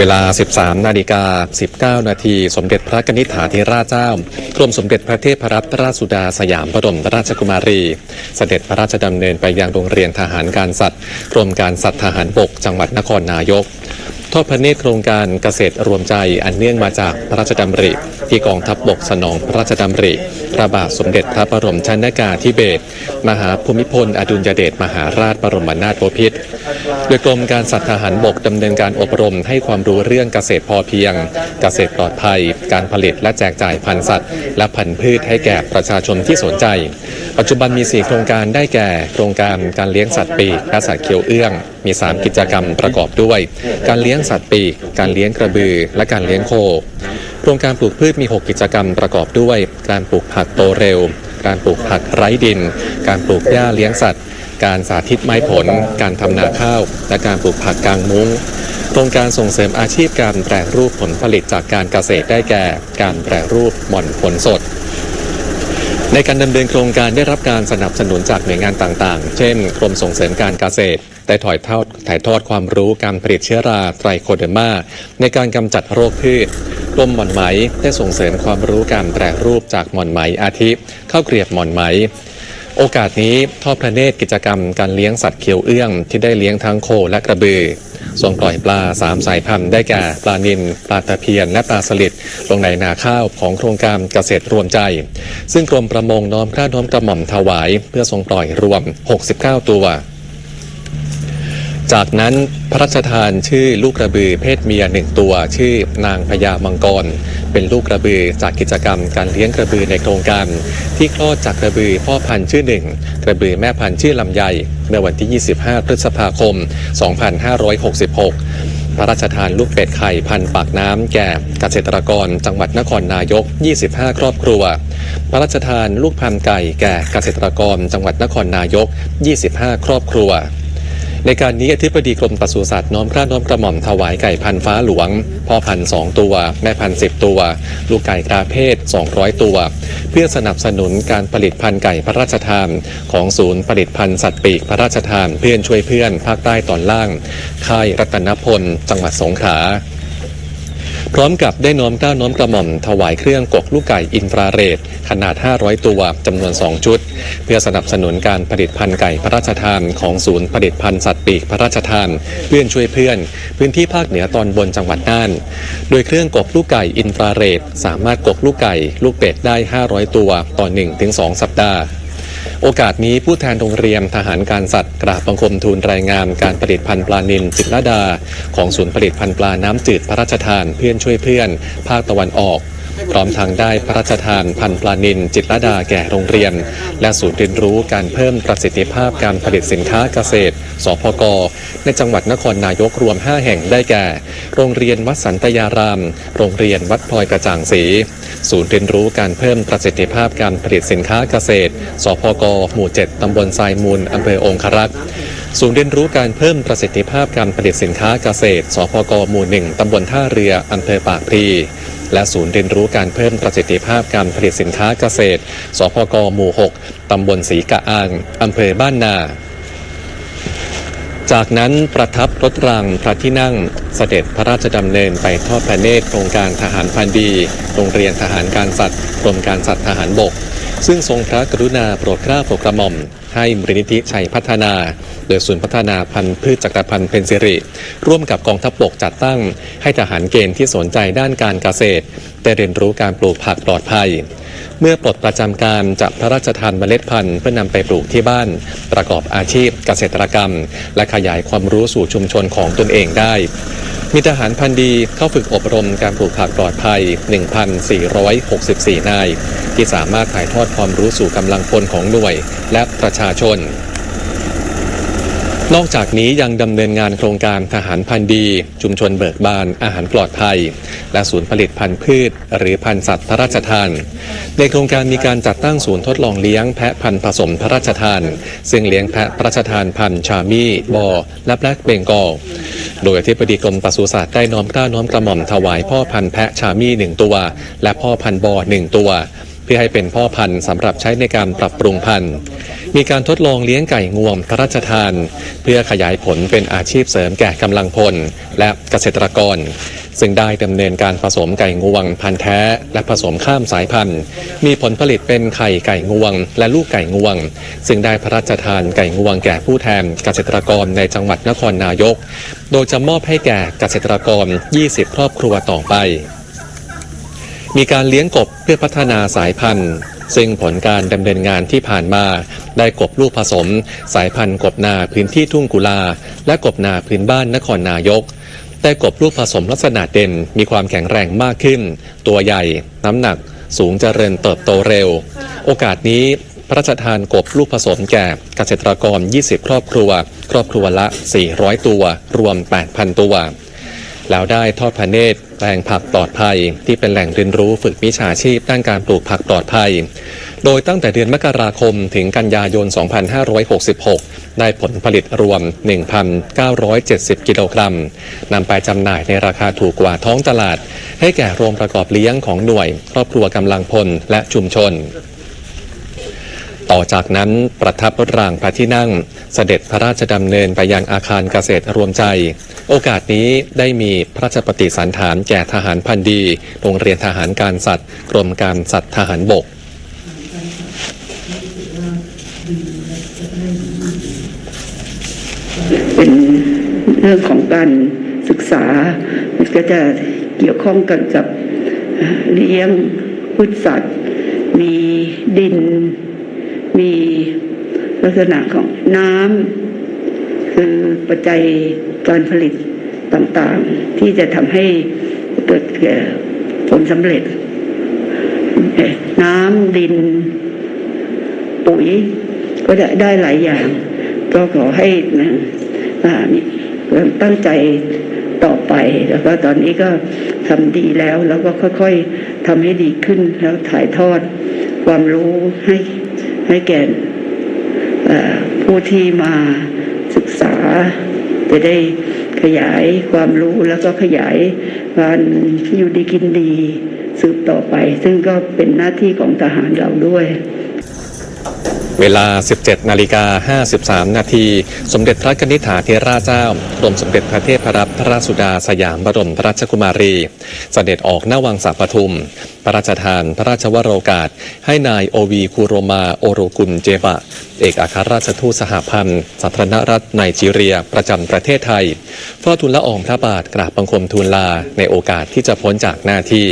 เวลา 13 นาฬิกา 19 นาที สมเด็จพระนิษฐาธิราชเจ้ากรมสมเด็จพระเทพรัตนราชสุดาสยามบรมราชกุมารี เสด็จพระราชดำเนินไปยังโรงเรียนทหารการสัตว์กรมการสัตว์ทหารบกจังหวัดนครนายก อดพระเนตรโครงการเกษตรรวมใจอันเนื่องมาจากพระราชดำริ ที่กองทัพบบกสนองพระราชดำริพระบาทสมเด็จพระบรมชนากาธิเบศรมหาภูมิพล อดุลยเดชมหาราชบรมนาถบพิตรโดยกรมการสัตว์ทหารบกดำเนินการอบรมให้ความรู้เรื่องเกษตรพอเพียง เกษตรปลอดภัย การผลิตและแจกจ่ายพันธุ์สัตว์ และพันธุ์พืชให้แก่ประชาชนที่สนใจ ปัจจุบันมี 4 โครงการได้แก่ โครงการการเลี้ยงสัตว์ปีกและสัตว์เขียวเอื้อง มี 3 กิจกรรมประกอบด้วย การเลี้ยงสัตว์ปีก การเลี้ยงกระบือ และการเลี้ยงโค โครงการปลูกพืชมี 6 กิจกรรมประกอบด้วย การปลูกผักโตเร็ว การปลูกผักไร้ดิน การปลูกหญ้าเลี้ยงสัตว์ การสาธิตไม้ผล การทำนาข้าว และการปลูกผักกลางมุ้งโครงการส่งเสริมอาชีพการแปรรูปผลผลิตจากการเกษตรได้แก่ การแปรรูปหม่อนผลสด ในการดำเนินโครงการได้รับการสนับสนุนจากหน่วยงานต่างๆ เช่น กรมส่งเสริมการเกษตร ได้ถอยทอดถ่ายทอดความรู้การผลิตเชื้อราไตรโคเดอร์มา ในการกำจัดโรคพืชกรมหม่อนไหมได้ส่งเสริมความรู้การแปรรูปจากหม่อนไหมอาทิข้าวเกรียบหม่อนไหมโอกาสนี้ทอดพระเนตรกิจกรรมการเลี้ยงสัตว์เขียวเอื้องที่ได้เลี้ยงทั้งโคและกระบือ ส่งปล่อยปลาสามสายพันธุ์ได้แก่ปลานิลปลาตะเพียนและปลาสลิดลงในนาข้าวของโครงการเกษตรรวมใจ ซึ่งกรมประมงน้อมกล้าน้อมกระหม่อมถวาย เพื่อส่งปล่อยรวม 69 ตัว จากนั้นพระราชทานชื่อลูกกระบือเพศเมียหนึ่งตัว ชื่อนางพญามังกร เป็นลูกกระบือจากกิจกรรมการเลี้ยงกระบือในโครงการ ที่คลอดจากกระบือพ่อพันธุ์ชื่อหนึ่งกระบือแม่พันธุ์ชื่อลำไยเมื่อวันที่ 25 พฤษภาคม 2566พระราชทานลูกเป็ดไข่พันปากน้ำแก่เกษตรกรจังหวัดนครนายก 25 ครอบครัว พระราชทานลูกพันไก่แก่เกษตรกรจังหวัดนครนายก 25 ครอบครัว ในการนี้อธิบดีกรมปศุสัตว์น้อมกล้าน้อมกระหม่อมถวายไก่พันฟ้าหลวง พ่อพันสองตัว แม่พันสิบตัว ลูกไก่กราเพศ 200 ตัว เพื่อสนับสนุนการผลิตพันไก่พระราชทาน ของศูนย์ผลิตพันสัตว์ปีกพระราชทานเพื่อนช่วยเพื่อนภาคใต้ตอนล่าง ค่ายรัตนพล จังหวัดสงขลา พร้อมกับได้น้อมก้าน้อมกระหม่อมถวายเครื่องกกลูกไก่อินฟราเรดขนาด 500 ตัวจำนวน 2 ชุด เพื่อสนับสนุนการผลิตพันธุ์ไก่พระราชทานของศูนย์ผลิตพันธุ์สัตว์ปีกพระราชทานเพื่อนช่วยเพื่อน พื้นที่ภาคเหนือตอนบนจังหวัดน่าน โดยเครื่องกกลูกไก่อินฟราเรดสามารถกกลูกไก่ลูกเป็ดได้ 500 ตัวต่อ 1-2 สัปดาห์ โอกาสนี้ผู้แทนโรงเรียนทหารการสัตว์กราบบังคมทูลรายงานการผลิตพันธุ์ปลานิลจิตรดา ของศูนย์ผลิตพันธุ์ปลาน้ำจืดพระราชทานเพื่อนช่วยเพื่อน ภาคตะวันออก ร้อมทางได้พระราชทานพันปลานิลจิตรดาแก่โรงเรียน และศูนย์เรียนรู้การเพิ่มประสิทธิภาพการผลิตสินค้าเกษตร สพก ในจังหวัดนครนายกรวม 5 แห่งได้แก่ โรงเรียนวัดสันตยาราม โรงเรียนวัดพลอยกระจ่างศรีศูนย์เรียนรู้การเพิ่มประสิทธิภาพการผลิตสินค้าเกษตร สพก หมู่ 7 ตำบลทรายมูลอำเภอองครักษ์ศูนย์เรียนรู้การเพิ่มประสิทธิภาพการผลิตสินค้าเกษตร สพก หมู่ 1 ตำบลท่าเรืออำเภอปากพลี และศูนย์เรียนรู้การเพิ่มประสิทธิภาพการผลิตสินค้าเกษตร สพกหมู่ 6 ตำบลศรีกะอาง อำเภอบ้านนา จากนั้นประทับรถรางพระที่นั่งเสด็จพระราชดำเนินไปทอดพระเนตรโครงการทหารพันดี โรงเรียนทหารการสัตว์กรมการสัตว์ทหารบก ซึ่งทรงพระกรุณาโปรดเกล้าโปรดกระหม่อม ให้มูลนิธิชัยพัฒนา โดยศูนย์พัฒนาพันธุ์พืชจักรพันธุ์เพนซิริ ร่วมกับกองทัพบกจัดตั้ง ให้ทหารเกณฑ์ที่สนใจด้านการเกษตรได้เรียนรู้การปลูกผักปลอดภัย เมื่อปลดประจำการจะพระราชทานเมล็ดพันธุ์เพื่อนำไปปลูกที่บ้าน ประกอบอาชีพเกษตรกรรม และขยายความรู้สู่ชุมชนของตนเองได้ มีทหารพันธ์ดีเข้าฝึกอบรมการปลูกผักปลอดภัย 1,464 นาย ที่สามารถถ่ายทอดความรู้สู่กำลังพลของหน่วย และประชาชน นอกจากนี้ยังดำเนินงานโครงการทหารพันธุ์ดี ชุมชนเบิกบานอาหารปลอดภัย และศูนย์ผลิตพันธุ์พืช หรือพันธุ์สัตว์พระราชทาน ในโครงการมีการจัดตั้งศูนย์ทดลองเลี้ยงแพะพันธุ์ผสมพระราชทาน ซึ่งเลี้ยงแพะพระราชทานพันธุ์ชามี่บอและแบล็กเบงกอลโดยอธิบดีกรมปศุสัตว์ได้น้อมกล้าน้อมกระหม่อมถวายพ่อพันธุ์แพะชามี่หนึ่งตัว และพ่อพันธุ์บอหนึ่งตัวเพื่อให้เป็นพ่อพันธุ์สำหรับใช้ในการปรับปรุงพันธุ์ มีการทดลองเลี้ยงไก่งวงพระราชทาน พื่อขยายผลเป็นอาชีพเสริมแก่กำลังพล และเกษตรกร ซึ่งได้ดำเนินการผสมไก่งวง พันธุ์แท้ และผสมข้ามสายพันธุ์ มีผลผลิตเป็นไข่ไก่งวง และลูกไก่งวง ซึ่งได้พระราชทานไก่งวงแก่ผู้แทนเกษตรกรในจังหวัดนครนายก โดยจะมอบให้แก่เกษตรกร 20 ครอบครัวต่อไป มีการเลี้ยงกบเพื่อพัฒนาสายพันธุ์ ซึ่งผลการดำเนินงานที่ผ่านมา ได้กบลูกผสม สายพันธุ์กบนาพื้นที่ทุ่งกุลา และกบนาพื้นบ้านนครนายก ได้กบลูกผสมลักษณะเด่นมีความแข็งแรงมากขึ้น ตัวใหญ่ น้ำหนัก สูงเจริญเติบโตเร็ว โอกาสนี้พระราชทานกบลูกผสมแก่เกษตรกร 20 ครอบครัว ครอบครัวละ 400 ตัว รวม 8,000 ตัว แล้วได้ทอดพระเนตรแปลงผักปลอดภัย ที่เป็นแหล่งเรียนรู้ฝึกวิชาชีพด้านการปลูกผักปลอดภัย โดยตั้งแต่เดือนมกราคมถึงกันยายน 2566 ได้ผลผลิตรวม 1,970 กิโลกรัมนำไปจำหน่ายในราคาถูกกว่าท้องตลาด ให้แก่โรงประกอบเลี้ยงของหน่วย ครอบครัวกำลังพลและชุมชน ต่อจากนั้นประทับรถรางพระที่นั่ง เสด็จพระราชดำเนินไปยังอาคารเกษตรรวมใจ โอกาสนี้ได้มีพระราชปฏิสันถานแก่ทหารพันดี โรงเรียนทหารการสัตว์ กรมการสัตว์ทหารบกเป็นเรื่องของการศึกษา มันก็จะเกี่ยวข้องกันกับเอ่อเลี้ยงพืชสัตว์ มีดิน มี ลักษณะของน้ำคือปัจจัยการผลิตต่างๆ ที่จะทำให้เกิดผลสำเร็จ น้ำดิน ปุ๋ย ก็ได้ได้หลายอย่าง ก็ขอให้นะอ่านี่ตั้งใจต่อไปแล้วก็ตอนนี้ก็ทำดีแล้ว แล้วก็ค่อยๆทำให้ดีขึ้นแล้วถ่ายทอดความรู้ให้ให้แก่ ผู้ที่มาศึกษาจะได้ขยายความรู้แล้วก็ขยายการอยู่ดีกินดีสืบต่อไป ซึ่งก็เป็นหน้าที่ของทหารเราด้วย เวลา 17 นาฬิกา 53 นาที สมเด็จพระกนิษฐาธิราชเจ้ากรมสมเด็จพระเทพรัตนราชสุดาสยามบรมราชกุมารี เสด็จออกหน้าวังสาปทุม พระราชทานพระราชวโรกาส ให้นายโอวีคูโรมาโอโรกุลเจบะเอกอัครราชทูตสหพันธ์สาธารณรัฐไนจีเรียประจำประเทศไทยเฝ้าทูลละอองพระบาทกราบบังคมทูลลาในโอกาสที่จะพ้นจากหน้าที่